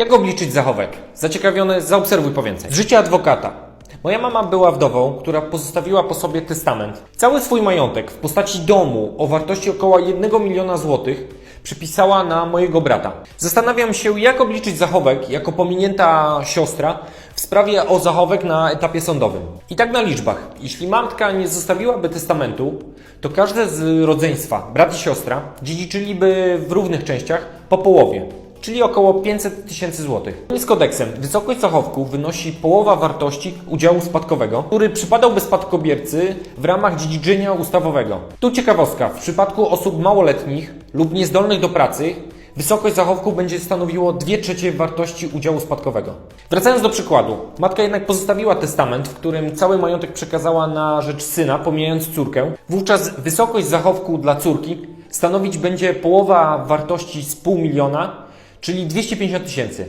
Jak obliczyć zachowek? Zaciekawiony, zaobserwuj po więcej. Życie adwokata. Moja mama była wdową, która pozostawiła po sobie testament. Cały swój majątek w postaci domu o wartości około 1 miliona złotych przypisała na mojego brata. Zastanawiam się, jak obliczyć zachowek jako pominięta siostra w sprawie o zachowek na etapie sądowym. I tak na liczbach. Jeśli matka nie zostawiłaby testamentu, to każde z rodzeństwa, brat i siostra, dziedziczyliby w równych częściach po połowie czyli około 500 tysięcy złotych. Z kodeksem wysokość zachowku wynosi połowa wartości udziału spadkowego, który przypadałby spadkobiercy w ramach dziedziczenia ustawowego. Tu ciekawostka, w przypadku osób małoletnich lub niezdolnych do pracy wysokość zachowku będzie stanowiło 2 trzecie wartości udziału spadkowego. Wracając do przykładu, matka jednak pozostawiła testament, w którym cały majątek przekazała na rzecz syna, pomijając córkę. Wówczas wysokość zachowku dla córki stanowić będzie połowa wartości z pół miliona, czyli 250 tysięcy.